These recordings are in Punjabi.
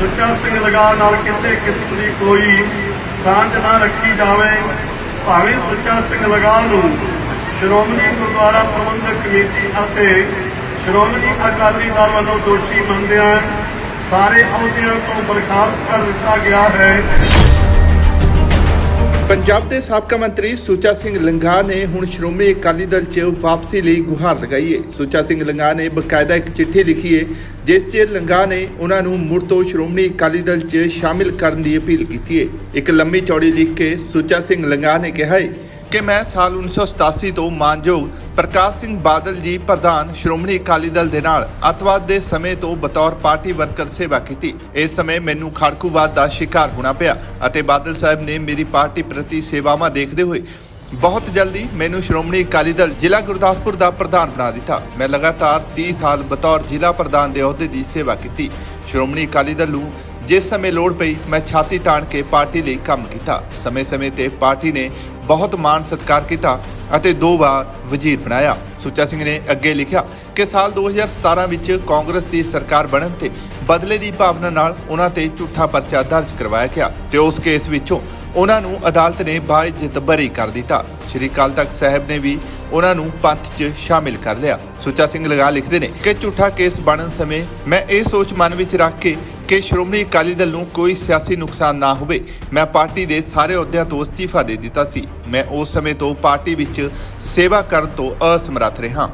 ਸੁੱਚਾ ਸਿੰਘ ਲਗਾ ਨਾਲ ਕਿਸੇ ਕਿਸਮ ਦੀ ਕੋਈ ਸਾਂਝ ਨਾ ਰੱਖੀ ਜਾਵੇ। ਭਾਵੇਂ ਸੁੱਚਾ ਸਿੰਘ ਲਗਾ ਨੂੰ ਸ਼੍ਰੋਮਣੀ ਗੁਰਦੁਆਰਾ ਪ੍ਰਬੰਧਕ ਕਮੇਟੀ ਅਤੇ ਸ਼੍ਰੋਮਣੀ ਅਕਾਲੀ ਦਲ ਵੱਲੋਂ ਦੋਸ਼ੀ ਮੰਨਦਿਆਂ ਸਾਰੇ ਅਹੁਦਿਆਂ ਤੋਂ ਬਰਖਾਸਤ ਕਰ ਦਿੱਤਾ ਗਿਆ ਹੈ। ਪੰਜਾਬ ਦੇ ਸਾਬਕਾ ਮੰਤਰੀ ਸੁੱਚਾ ਸਿੰਘ ਲੰਗਾ ਨੇ ਹੁਣ ਸ਼੍ਰੋਮਣੀ ਅਕਾਲੀ ਦਲ 'ਚ ਵਾਪਸੀ ਲਈ ਗੁਹਾਰ ਲਗਾਈ ਹੈ। ਸੁੱਚਾ ਸਿੰਘ ਲੰਗਾ ਨੇ ਬਕਾਇਦਾ ਇੱਕ ਚਿੱਠੀ ਲਿਖੀ ਹੈ, ਜਿਸ 'ਚ ਲੰਗਾ ਨੇ ਉਹਨਾਂ ਨੂੰ ਮੁੜ ਤੋਂ ਸ਼੍ਰੋਮਣੀ ਅਕਾਲੀ ਦਲ 'ਚ ਸ਼ਾਮਿਲ ਕਰਨ ਦੀ ਅਪੀਲ ਕੀਤੀ ਹੈ। ਇੱਕ ਲੰਮੀ ਚੌੜੀ ਲਿਖ ਕੇ ਸੁੱਚਾ ਸਿੰਘ ਲੰਗਾ ਨੇ ਕਿਹਾ ਹੈ ਕਿ ਮੈਂ ਸਾਲ 1987 ਤੋਂ ਮਾਨਯੋਗ ਪ੍ਰਕਾਸ਼ ਸਿੰਘ ਬਾਦਲ ਜੀ ਪ੍ਰਧਾਨ ਸ਼੍ਰੋਮਣੀ ਅਕਾਲੀ ਦਲ ਦੇ ਨਾਲ ਅੱਤਵਾਦ ਦੇ ਸਮੇਂ ਤੋਂ ਬਤੌਰ ਪਾਰਟੀ ਵਰਕਰ ਸੇਵਾ ਕੀਤੀ। ਇਸ ਸਮੇਂ ਮੈਨੂੰ ਖੜਕੂਵਾਦ ਦਾ ਸ਼ਿਕਾਰ ਹੋਣਾ ਪਿਆ ਅਤੇ ਬਾਦਲ ਸਾਹਿਬ ਨੇ ਮੇਰੀ ਪਾਰਟੀ ਪ੍ਰਤੀ ਸੇਵਾਵਾਂ ਦੇਖਦੇ ਹੋਏ ਬਹੁਤ ਜਲਦੀ ਮੈਨੂੰ ਸ਼੍ਰੋਮਣੀ ਅਕਾਲੀ ਦਲ ਜ਼ਿਲ੍ਹਾ ਗੁਰਦਾਸਪੁਰ ਦਾ ਪ੍ਰਧਾਨ ਬਣਾ ਦਿੱਤਾ। ਮੈਂ ਲਗਾਤਾਰ 30 ਸਾਲ ਬਤੌਰ ਜ਼ਿਲ੍ਹਾ ਪ੍ਰਧਾਨ ਦੇ ਅਹੁਦੇ ਦੀ ਸੇਵਾ ਕੀਤੀ। ਸ਼੍ਰੋਮਣੀ ਅਕਾਲੀ ਦਲ ਨੂੰ ਜਿਸ ਸਮੇਂ ਲੋੜ ਪਈ ਮੈਂ ਛਾਤੀ ਤਾਣ ਕੇ ਪਾਰਟੀ ਲਈ ਕੰਮ ਕੀਤਾ। ਸਮੇਂ-ਸਮੇਂ ਤੇ ਪਾਰਟੀ ਨੇ ਬਹੁਤ ਮਾਣ ਸਤਿਕਾਰ ਕੀਤਾ ਅਤੇ ਦੋ ਵਾਰ ਵਜ਼ੀਰ ਬਣਾਇਆ। ਸੁੱਚਾ ਸਿੰਘ ਨੇ ਅੱਗੇ ਲਿਖਿਆ ਕਿ ਸਾਲ 2017 ਵਿੱਚ ਕਾਂਗਰਸ ਦੀ ਸਰਕਾਰ ਬਣਨ ਤੇ ਬਦਲੇ ਦੀ ਭਾਵਨਾ ਨਾਲ ਉਹਨਾਂ ਤੇ ਝੂਠਾ ਪਰਚਾ ਦਰਜ ਕਰਵਾਇਆ ਗਿਆ ਤੇ ਉਸ ਕੇਸ ਵਿੱਚੋਂ ਉਹਨਾਂ ਨੂੰ ਅਦਾਲਤ ਨੇ ਬਾਇਜ਼ਤ ਬਰੀ ਕਰ ਦਿੱਤਾ। ਸ਼੍ਰੀ ਅਕਾਲ ਤਖਤ ਸਾਹਿਬ ਨੇ ਵੀ ਉਹਨਾਂ ਨੂੰ ਪੰਥ 'ਚ ਸ਼ਾਮਿਲ ਕਰ ਲਿਆ। ਸੁੱਚਾ ਸਿੰਘ ਲਗਾ ਲਿਖਦੇ ਨੇ ਕਿ ਝੂਠਾ ਕੇਸ ਬਣਨ ਸਮੇਂ ਮੈਂ ਇਹ ਸੋਚ ਮਨ ਵਿੱਚ ਰੱਖ ਕੇ ਕਿ ਸ਼੍ਰੋਮਣੀ ਅਕਾਲੀ ਦਲ ਨੂੰ ਕੋਈ ਸਿਆਸੀ ਨੁਕਸਾਨ ਨਾ ਹੋਵੇ। ਮੈਂ ਪਾਰਟੀ ਦੇ ਸਾਰੇ ਅਹੁਦਿਆਂ ਤੋਂ ਅਸਤੀਫਾ ਦੇ ਦਿੱਤਾ ਸੀ। ਮੈਂ ਉਸ ਸਮੇਂ ਤੋਂ ਪਾਰਟੀ ਵਿੱਚ ਸੇਵਾ ਕਰਨ ਤੋਂ ਅਸਮਰੱਥ ਰਿਹਾ।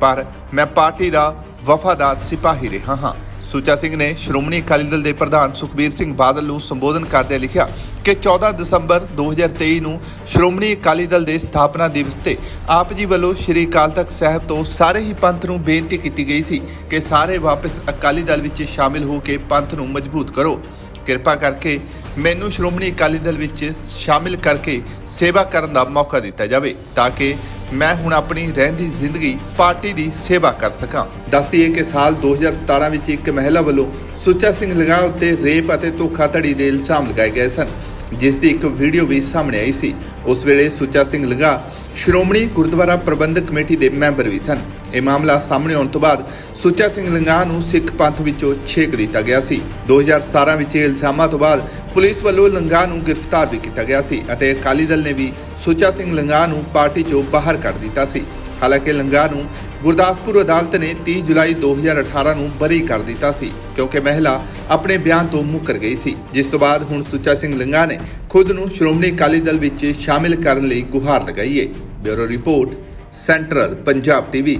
ਪਰ ਮੈਂ ਪਾਰਟੀ ਦਾ ਵਫਾਦਾਰ ਸਿਪਾਹੀ ਰਿਹਾ ਹਾਂ। ਸੁੱਚਾ ਸਿੰਘ ਨੇ ਸ਼੍ਰੋਮਣੀ ਅਕਾਲੀ ਦਲ ਦੇ ਪ੍ਰਧਾਨ ਸੁਖਬੀਰ ਸਿੰਘ ਬਾਦਲ ਨੂੰ ਸੰਬੋਧਨ ਕਰਦਿਆਂ ਲਿਖਿਆ ਕਿ 14 ਦਸੰਬਰ 2023 ਨੂੰ ਸ਼੍ਰੋਮਣੀ ਅਕਾਲੀ ਦਲ ਦੇ ਸਥਾਪਨਾ ਦਿਵਸ ਤੇ ਆਪ ਜੀ ਵੱਲੋਂ ਸ਼੍ਰੀ ਅਕਾਲ ਤਖਤ ਸਾਹਿਬ ਤੋਂ ਸਾਰੇ ਹੀ ਪੰਥ ਨੂੰ ਬੇਨਤੀ ਕੀਤੀ ਗਈ ਸੀ ਕਿ ਸਾਰੇ ਵਾਪਸ ਅਕਾਲੀ ਦਲ ਵਿੱਚ ਸ਼ਾਮਿਲ ਹੋ ਕੇ ਪੰਥ ਨੂੰ ਮਜ਼ਬੂਤ ਕਰੋ। ਕਿਰਪਾ ਕਰਕੇ ਮੈਨੂੰ ਸ਼੍ਰੋਮਣੀ ਅਕਾਲੀ ਦਲ ਵਿੱਚ ਸ਼ਾਮਿਲ ਕਰਕੇ ਸੇਵਾ ਕਰਨ ਦਾ ਮੌਕਾ ਦਿੱਤਾ ਜਾਵੇ ਤਾਂ ਕਿ ਮੈਂ ਹੁਣ ਆਪਣੀ ਰਹਿੰਦੀ ਜ਼ਿੰਦਗੀ ਪਾਰਟੀ ਦੀ ਸੇਵਾ ਕਰ ਸਕਾਂ। ਦੱਸੀਏ ਕਿ ਸਾਲ 2017 ਵਿੱਚ ਇੱਕ ਮਹਿਲਾ ਵੱਲੋਂ ਸੁੱਚਾ ਸਿੰਘ ਲਗਾ ਉੱਤੇ ਰੇਪ ਅਤੇ ਧੋਖਾਧੜੀ ਦੇ ਇਲਜ਼ਾਮ ਲਗਾਏ ਗਏ ਸਨ, ਜਿਸ ਦੀ ਇੱਕ ਵੀਡੀਓ ਵੀ ਸਾਹਮਣੇ ਆਈ ਸੀ। ਉਸ ਵੇਲੇ ਸੁੱਚਾ ਸਿੰਘ ਲਗਾ ਸ਼੍ਰੋਮਣੀ ਗੁਰਦੁਆਰਾ ਪ੍ਰਬੰਧਕ ਕਮੇਟੀ ਦੇ ਮੈਂਬਰ ਵੀ ਸਨ। ਇਹ ਮਾਮਲਾ ਸਾਹਮਣੇ ਆਉਣ ਤੋਂ ਬਾਅਦ ਸੁੱਚਾ ਸਿੰਘ ਲੰਗਾਹ ਨੂੰ ਸਿੱਖ ਪੰਥ ਵਿੱਚੋਂ ਛੇਕ ਦਿੱਤਾ ਗਿਆ ਸੀ। 2017 ਵਿੱਚ ਇਲਜ਼ਾਮਾਂ ਤੋਂ ਬਾਅਦ ਪੁਲਿਸ ਵੱਲੋਂ ਲੰਗਾਹ ਨੂੰ ਗ੍ਰਿਫਤਾਰ ਵੀ ਕੀਤਾ ਗਿਆ ਸੀ ਅਤੇ ਅਕਾਲੀ ਦਲ ਨੇ ਵੀ ਸੁੱਚਾ ਸਿੰਘ ਲੰਗਾਹ ਨੂੰ ਪਾਰਟੀ ਚੋਂ ਬਾਹਰ ਕੱਢ ਦਿੱਤਾ ਸੀ। ਹਾਲਾਂਕਿ ਲੰਗਾਹ ਨੂੰ ਗੁਰਦਾਸਪੁਰ ਅਦਾਲਤ ਨੇ 30 ਜੁਲਾਈ 2018 ਨੂੰ ਬਰੀ ਕਰ ਦਿੱਤਾ ਸੀ, ਕਿਉਂਕਿ ਮਹਿਲਾ ਆਪਣੇ ਬਿਆਨ ਤੋਂ ਮੁੱਕਰ ਗਈ ਸੀ, ਜਿਸ ਤੋਂ ਬਾਅਦ ਹੁਣ ਸੁੱਚਾ ਸਿੰਘ ਲੰਗਾਹ ਨੇ ਖੁਦ ਨੂੰ ਸ਼੍ਰੋਮਣੀ ਅਕਾਲੀ ਦਲ ਵਿੱਚ ਸ਼ਾਮਿਲ ਕਰਨ ਲਈ ਗੁਹਾਰ ਲਗਾਈ ਹੈ bureau report, central Punjab TV.